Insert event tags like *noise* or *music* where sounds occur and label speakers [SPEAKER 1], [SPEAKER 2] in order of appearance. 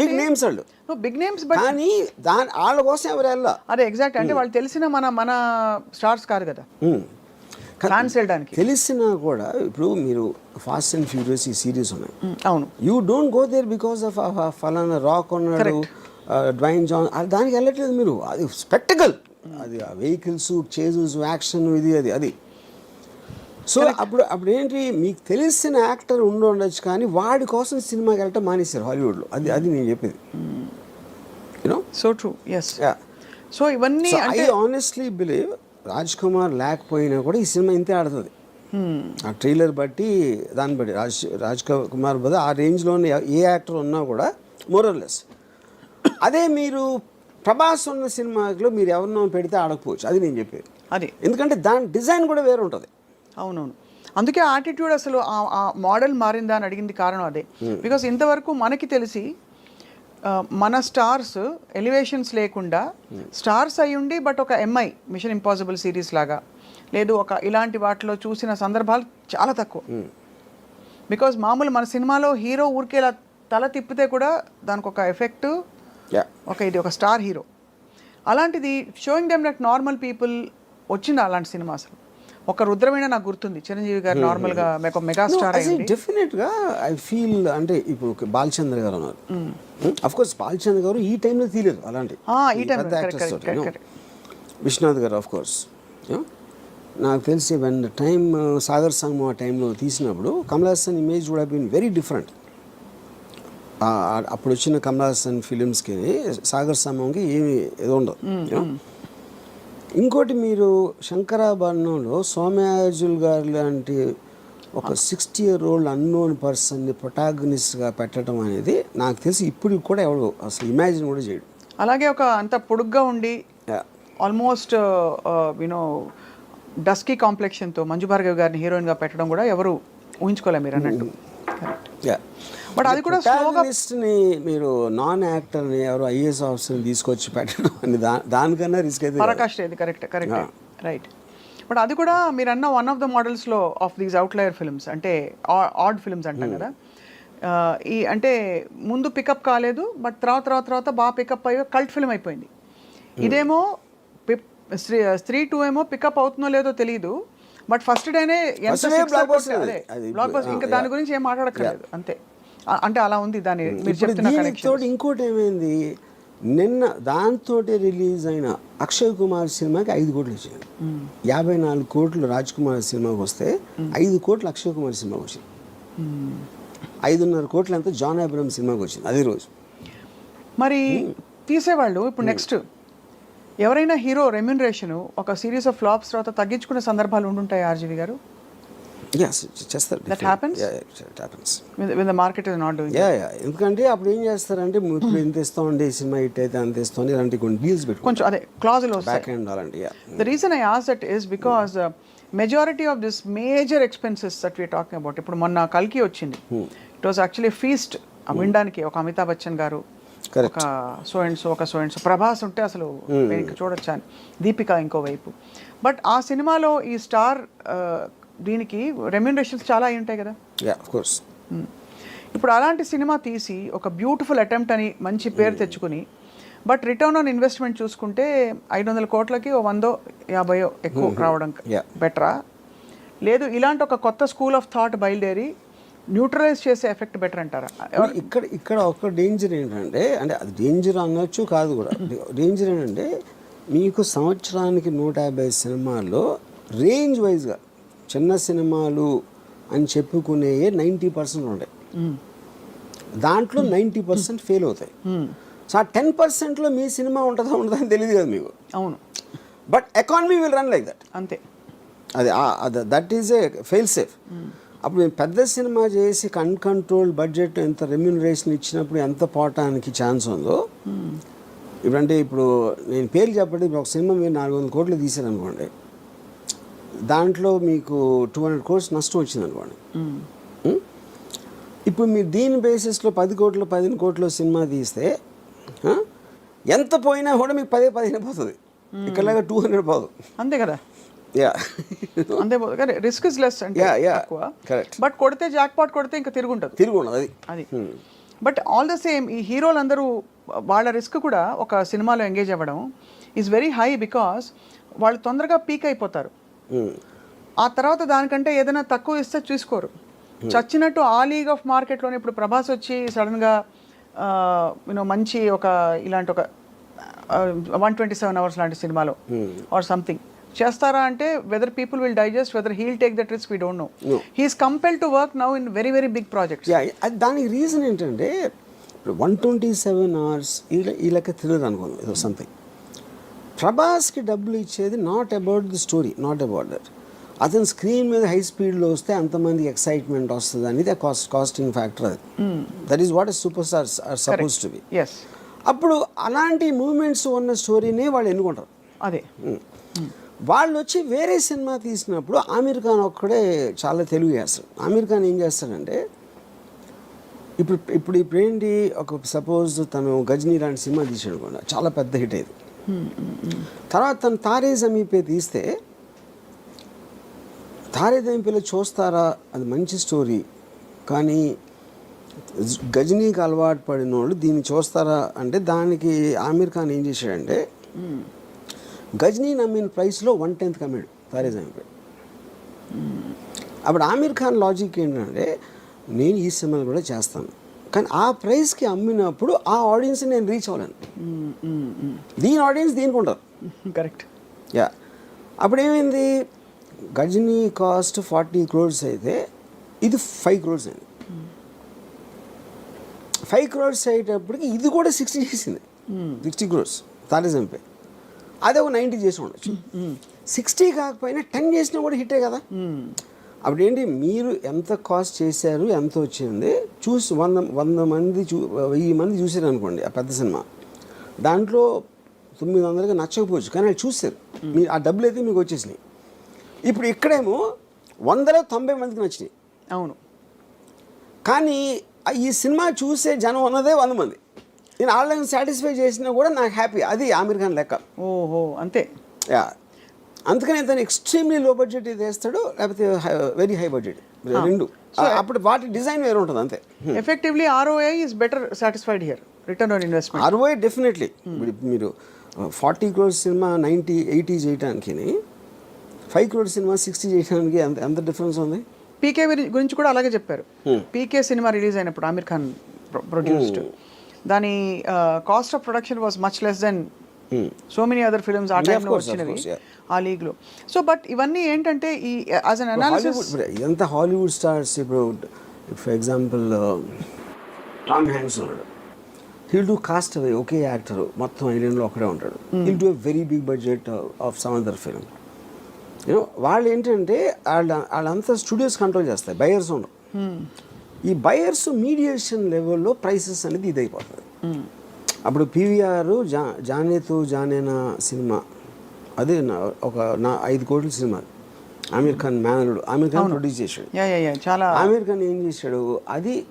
[SPEAKER 1] Big names వాళ్ళు.
[SPEAKER 2] Big names
[SPEAKER 1] కానీ దాని వాళ్ళ కోసం ఎవరు వెళ్ళా
[SPEAKER 2] అదే ఎగ్జాక్ట్ అంటే వాళ్ళు తెలిసిన మన మన స్టార్స్ కాదు కదా. ఫ్యాన్స్ వెళ్ళడానికి.
[SPEAKER 1] తెలిసినా కూడా ఇప్పుడు మీరు ఫాస్ట్ అండ్ ఫ్యూరియస్ ఈ సిరీస్ ఉన్నాయి.
[SPEAKER 2] ఉమ్, అవును.
[SPEAKER 1] You don't go there because of ఫలానా రాక్ ఉన్నాడు డ్వైన్ జాన్ అది దానికి వెళ్ళట్లేదు మీరు. అది స్పెక్టికల్ అది ఆ వెహికల్స్ చేజెస్ యాక్షన్ ఇది అది అది. సో అప్పుడు అప్పుడు ఏంటి మీకు తెలిసిన యాక్టర్ ఉండి ఉండొచ్చు కానీ వాడి కోసం సినిమాకి వెళ్ళటం మానేశారు హాలీవుడ్లో. అది అది నేను చెప్పేది. You know
[SPEAKER 2] so true yes so ఇవన్నీ
[SPEAKER 1] I honestly believe Raj Kumar లేకపోయినా కూడా ఈ సినిమా ఇంతే ఆడుతుంది. ఆ ట్రైలర్ బట్టి దాన్ని బట్టి రాజ్ రాజ్ కుమార్ బదులు ఆ రేంజ్లోనే ఏ యాక్టర్ ఉన్నా కూడా మోరల్లెస్ అదే మీరు ప్రభాస్ ఉన్న సినిమాలో మీరు ఎవరినో పెడితే ఆడకపోవచ్చు. అది నేను చెప్పేది.
[SPEAKER 2] అది.
[SPEAKER 1] ఎందుకంటే దాని డిజైన్ కూడా వేరే ఉంటుంది
[SPEAKER 2] అవునవును. అందుకే ఆటిట్యూడ్ అసలు ఆ- మోడల్ మారిందా అని అడిగింది కారణం అదే. బికాస్ ఇంతవరకు మనకి తెలిసి మన స్టార్స్ ఎలివేషన్స్ లేకుండా స్టార్స్ అయి ఉండి బట్ ఒక ఎంఐ మిషన్ ఇంపాసిబుల్ సిరీస్ లాగా. లేదు ఒక ఇలాంటి వాటిలో చూసిన సందర్భాలు చాలా తక్కువ. బికాజ్ మామూలు మన సినిమాలో హీరో ఊరికే ఇలా తల తిప్పితే కూడా దానికి ఒక ఎఫెక్ట్ ఒక ఇది ఒక స్టార్ హీరో అలాంటిది showing them like normal people వచ్చింది అలాంటి సినిమా అసలు? ఒక రుద్రమైన నాకు గుర్తుంది. చిరంజీవి గారు నార్మల్గా ఒక మెగా స్టార్ అయింది
[SPEAKER 1] డెఫినెట్గా ఐ ఫీల్ అంటే ఇప్పుడు బాలచంద్ర గారు ఉన్నారు. అఫ్ కోర్స్ బాలచంద్ర గారు ఈ టైంలో తీయలేదు అలాంటి. విశ్వనాథ్ గారు ఆఫ్ కోర్స్ నాకు తెలిసి వెన్ టైం సాగర్ సంగమం ఆ టైంలో తీసినప్పుడు కమల్ హాసన్ ఇమేజ్ కూడా బీన్ వెరీ డిఫరెంట్ అప్పుడు వచ్చిన కమల్ హాసన్ ఫిలిమ్స్కి సాగర్ సంగమంకి ఏమి ఏదో ఉండదు. ఇంకోటి మీరు శంకరాభరణంలో సోమయాజుల్ గారు లాంటి ఒక సిక్స్టీ ఇయర్ ఓల్డ్ అన్నోన్ పర్సన్ని ప్రొటాగనిస్ట్గా పెట్టడం అనేది నాకు తెలిసి ఇప్పుడు కూడా ఎవడు అసలు ఇమాజిన్ కూడా చేయడు
[SPEAKER 2] అలాగే ఒక అంత పొడుగ్గా ఉండి. ఆల్మోస్ట్ యూనో డస్కీ కాంప్లెక్షన్తో మంజు భార్గవ్ గారిని హీరోయిన్గా పెట్టడం కూడా ఎవరు ఊహించుకోలే మీరు అన్నట్టు. బట్ అది కూడా
[SPEAKER 1] ని మీరు నాన్ యాక్టర్ని ఎవరు ఐఏఎస్ ఆఫీసర్ని తీసుకొచ్చి పెట్టడం అని దానికన్నా రిస్క్ అయితే కాదు.
[SPEAKER 2] పరాకాష్ఠ ఇది కరెక్ట్ కరెక్ట్ రైట్ బట్ అది కూడా మీరు అన్న వన్ ఆఫ్ ద మోడల్స్లో ఆఫ్ దీస్ అవుట్లయర్ ఫిల్మ్స్ అంటే ఆడ్ ఫిల్మ్స్ అంటాం కదా. ఆ, ఈ అంటే ముందు పికప్ కాలేదు బట్ తర్వాత తర్వాత తర్వాత బాగా పికప్ అయ్యి కల్ట్ ఫిల్మ్ అయిపోయింది. ఇదేమో పిప్- స్త్రీ స్త్రీ టూ ఏమో పికప్ అవుతుందో లేదో తెలియదు బట్ ఫస్ట్ డేనే ఇంకా దాని గురించి ఏం మాట్లాడక్కర్లేదు అంతే. అంటే అలా ఉంది దాని మీరు చెప్తున్న
[SPEAKER 1] ఇంకోటి ఏమైంది? నిన్న దాంతో రిలీజ్ అయిన అక్షయ్ కుమార్ సినిమాకి ఐదు కోట్లు వచ్చాయి. యాభై నాలుగు కోట్లు రాజ్ కుమార్ సినిమాకి వస్తే ఐదు కోట్లు అక్షయ్ కుమార్ సినిమాకి వచ్చింది ఐదున్నర కోట్లు అంతా జాన్ అబ్రహం సినిమాకి వచ్చింది అదే రోజు.
[SPEAKER 2] మరి తీసేవాళ్ళు ఇప్పుడు నెక్స్ట్ ఎవరైనా హీరో రెమ్యునరేషన్ ఒక సిరీస్ ఆఫ్ ఫ్లాప్స్ తర్వాత తగ్గించుకునే సందర్భాలు ఉండుంటాయి ఆర్జీవి గారు?
[SPEAKER 1] ఎందుకంటే అప్పుడు ఏం చేస్తారంటే ఇప్పుడు ఇంత ఇస్తామండి సినిమా హిట్ అయితే అంత ఇస్తామని ఇలాంటి కొన్ని డీల్స్ పెట్టుకో
[SPEAKER 2] కొంచెం అదే క్లాజులు వస్తాయి.
[SPEAKER 1] బ్యాక్ ఎండ్ అలాంటి yeah
[SPEAKER 2] the reason I as that is because majority of this major expenses that we talking about ఇప్పుడు మొన్న కల్కి వచ్చింది. ఇట్ వాస్ యాక్చువల్లీ ఫీస్ట్ వినడానికి ఒక అమితాబ్ బచ్చన్ గారు. ఒక సో అండ్ సో ఒక సో అండ్ సో ప్రభాస్ ఉంటే అసలు ఇంక చూడొచ్చా అని. దీపిక ఇంకోవైపు. బట్ ఆ సినిమాలో ఈ స్టార్ దీనికి రెమ్యునరేషన్స్ చాలా అయి ఉంటాయి కదా?
[SPEAKER 1] Course
[SPEAKER 2] hmm. ఇప్పుడు అలాంటి సినిమా తీసి ఒక బ్యూటిఫుల్ అటెంప్ట్ అని మంచి పేరు తెచ్చుకుని బట్ రిటర్న్ ఆన్ ఇన్వెస్ట్మెంట్ చూసుకుంటే ఐదు వందల కోట్లకి ఓ వందో యాభయో ఎక్కువ రావడం. బెటరా? లేదు ఇలాంటి ఒక కొత్త స్కూల్ ఆఫ్ థాట్ బయలుదేరి న్యూట్రలైజ్ చేసే ఎఫెక్ట్ బెటర్ అంటారా?
[SPEAKER 1] ఇక్కడ ఇక్కడ ఒక డేంజర్ ఏంటంటే అంటే అది డేంజర్ అనొచ్చు కాదు కూడా. డేంజర్ ఏంటంటే మీకు సంవత్సరానికి నూట యాభై సినిమాల్లో రేంజ్ వైజ్గా చిన్న సినిమాలు అని చెప్పుకునే నైంటీ పర్సెంట్ ఉంటాయి. దాంట్లో నైంటీ పర్సెంట్ ఫెయిల్ అవుతాయి. సో ఆ టెన్ పర్సెంట్లో మీ సినిమా ఉంటుందా ఉండదా అని తెలియదు కదా మీకు.
[SPEAKER 2] అవును.
[SPEAKER 1] But economy will run like that
[SPEAKER 2] అంతే.
[SPEAKER 1] అది that is a fail safe అప్పుడు మేము పెద్ద సినిమా చేసి కన్ కంట్రోల్ బడ్జెట్ ఎంత రెమ్యూనరేషన్ ఇచ్చినప్పుడు ఎంత పోవటానికి ఛాన్స్ ఉందో ఇప్పుడంటే ఇప్పుడు నేను పేరు చెప్పండి ఇప్పుడు ఒక సినిమా మీరు నాలుగు వందల కోట్లు తీసారనుకోండి దాంట్లో మీకు టూ హండ్రెడ్ కోర్స్ నష్టం వచ్చింది అనుకోండి ఉం? ఇప్పుడు మీరు దీని బేసిస్లో పది కోట్లు పదిహేను కోట్ల సినిమా తీస్తే ఎంత పోయినా కూడా మీకు పదే పదిహేను పోతుంది. ఇక్కడలాగా టూ హండ్రెడ్ పోదు.
[SPEAKER 2] అంతే కదా?
[SPEAKER 1] యా *laughs*
[SPEAKER 2] అంతే కానీ రిస్క్ ఇస్ లెస్ అంటే
[SPEAKER 1] Correct.
[SPEAKER 2] బట్ కొడితే జాక్ పాట్ కొడితే ఇంకా తిరుగుంటది.
[SPEAKER 1] తిరిగి ఉండదు అది.
[SPEAKER 2] అది బట్ ఆల్ ద సేమ్ ఈ హీరోలు అందరూ వాళ్ళ రిస్క్ కూడా ఒక సినిమాలో ఎంగేజ్ అవ్వడం ఈజ్ వెరీ హై బికాస్ వాళ్ళు తొందరగా పీక్ అయిపోతారు.
[SPEAKER 1] ఉమ్.
[SPEAKER 2] ఆ తర్వాత దానికంటే ఏదైనా తక్కువ ఇస్తే చూసుకోరు. చచ్చినట్టు ఆ లీగ్ ఆఫ్ మార్కెట్లోనే ఇప్పుడు ప్రభాస్ వచ్చి సడన్గా యూనో మంచి ఒక ఇలాంటి ఒక వన్ ట్వంటీ సెవెన్ అవర్స్ లాంటి సినిమాలో ఆర్ సంథింగ్ చేస్తారా అంటే whether people will digest whether he'll take that risk we don't know he's compel to work now in very very big projects
[SPEAKER 1] అది దానికి రీజన్ ఏంటంటే వన్ ట్వంటీ సెవెన్ అవర్స్ ఈ లెక్క thriller అనుకుందాం ఏదో సంథింగ్ ప్రభాస్కి డబ్బులు ఇచ్చేది not about the story not about that అతను స్క్రీన్ మీద హై స్పీడ్లో వస్తే అంతమంది ఎక్సైట్మెంట్ వస్తుంది అనేది కాస్ట్ కాస్టింగ్ ఫ్యాక్టర్ అది. That is what superstars are suppose to be అప్పుడు అలాంటి మూమెంట్స్ ఉన్న స్టోరీనే వాళ్ళు ఎన్నుకుంటారు.
[SPEAKER 2] అదే.
[SPEAKER 1] వాళ్ళు వచ్చి వేరే సినిమా తీసినప్పుడు ఆమీర్ ఖాన్ ఒక్కడే చాలా తెలుగు చేస్తాడు. ఆమీర్ ఖాన్ ఏం చేస్తాడంటే ఇప్పుడు ఇప్పుడు ఇప్పుడు ఏంటి ఒక సపోజ్ తను గజనీ లాంటి సినిమా తీసాడు అనుకోండి చాలా పెద్ద హిట్ అయింది. తర్వాత తను తారే జమీపే తీస్తే తారే జమీపేలో చూస్తారా అది మంచి స్టోరీ కానీ గజనీకి అలవాటు పడిన వాళ్ళు దీన్ని చూస్తారా అంటే దానికి ఆమీర్ ఖాన్ ఏం చేశాడంటే గజనీ నమ్మిన ప్రైస్లో వన్ టెన్త్ కమ్మాడు తారే జమీపే అప్పుడు ఆమీర్ ఖాన్ లాజిక్ ఏంటంటే నేను ఈ సినిమాలు కూడా చేస్తాను. కానీ ఆ ప్రైస్కి అమ్మినప్పుడు ఆ ఆడియన్స్ నేను రీచ్ అవ్వలేను. దీని ఆడియన్స్ దీనికి ఉండరు
[SPEAKER 2] కరెక్ట్.
[SPEAKER 1] యా అప్పుడు ఏమైంది? గజనీ కాస్ట్ ఫార్టీ క్రోర్స్ అయితే ఇది ఫైవ్ క్రోర్స్ అయింది. ఫైవ్ క్రోర్స్ అయ్యేటప్పటికి ఇది కూడా సిక్స్టీ చేసింది. సిక్స్టీ క్రోర్స్ తానే చంపే అదే ఒక నైంటీ చేసి ఉండొచ్చు. సిక్స్టీ కాకపోయినా టెన్ చేసినా కూడా హిట్టే కదా. అప్పుడు ఏంటి మీరు ఎంత కాస్ట్ చేశారు ఎంత వచ్చింది చూసి వంద వంద మంది చూ వెయ్యి మంది చూసారు అనుకోండి ఆ పెద్ద సినిమా. దాంట్లో తొమ్మిది వందలకి నచ్చకపోవచ్చు కానీ వాళ్ళు చూస్తారు మీరు ఆ డబ్బులు అయితే మీకు వచ్చేసినాయి. ఇప్పుడు ఇక్కడేమో వందలో తొంభై మందికి నచ్చినాయి.
[SPEAKER 2] అవును.
[SPEAKER 1] కానీ ఈ సినిమా చూసే జనం ఉన్నదే వంద మంది. నేను వాళ్ళని సాటిస్ఫై చేసినా కూడా నాకు హ్యాపీ. అది ఆమీర్ ఖాన్ లెక్క.
[SPEAKER 2] ఓహో అంతే.
[SPEAKER 1] యా. అందుకని తను ఎక్స్ట్రీమ్లీ లో బడ్జెట్ ఇది వేస్తాడు లేకపోతే వెరీ హై బడ్జెట్ రెండు. అప్పుడు వాటి డిజైన్ వేరే ఉంటుంది అంతే.
[SPEAKER 2] Effectively ROI is better satisfied here return on investment
[SPEAKER 1] అరవై డెఫినెట్లీ మీరు forty crores cinema ninety eighty చేయడానికి ఫైవ్ క్రోర్స్ సినిమా సిక్స్టీ చేయడానికి ఎంత ఎంత డిఫరెన్స్ ఉంది?
[SPEAKER 2] పీకే గురించి కూడా అలాగే చెప్పారు. పీకే సినిమా రిలీజ్ అయినప్పుడు ఆమిర్ ఖాన్ ప్రొడ్యూస్డ్ దాని cost of production was much less then so many other films ఆ టైంలో
[SPEAKER 1] of
[SPEAKER 2] వచ్చినవి. ఆ లీగ్లో సో బట్ ఇవన్నీ ఏంటంటే ఈ యాజ్ అన్ అనాలిసిస్
[SPEAKER 1] ఇదంతా హాలీవుడ్ స్టార్స్ ఇప్పుడు ఫర్ ఎగ్జాంపుల్ టామ్ హ్యాంక్స్ ఉన్నాడు. హీల్ డూ కాస్ట్ అవే ఒకే యాక్టర్ మొత్తం ఐలాండ్లో ఒకడే ఉంటాడు. He'll do a very big budget of some other film వాళ్ళు ఏంటంటే వాళ్ళ వాళ్ళంతా స్టూడియోస్ కంట్రోల్ చేస్తాయి బయర్స్ ఉండరు ఈ బయర్స్ మీడియేషన్ లెవెల్లో ప్రైసెస్ అనేది ఇది అయిపోతుంది అప్పుడు పీవీఆర్ జా జానేతు జానేనా సినిమా. అదే నా- ఒక నా ఐదు కోట్ల సినిమా. ఆమీర్ ఖాన్ మేనలుడు ఆమీర్ ఖాన్ ప్రొడ్యూస్ చేశాడు.
[SPEAKER 2] యా యా యా చాలా
[SPEAKER 1] ఆమీర్ ఖాన్ ఏం చేశాడు? అది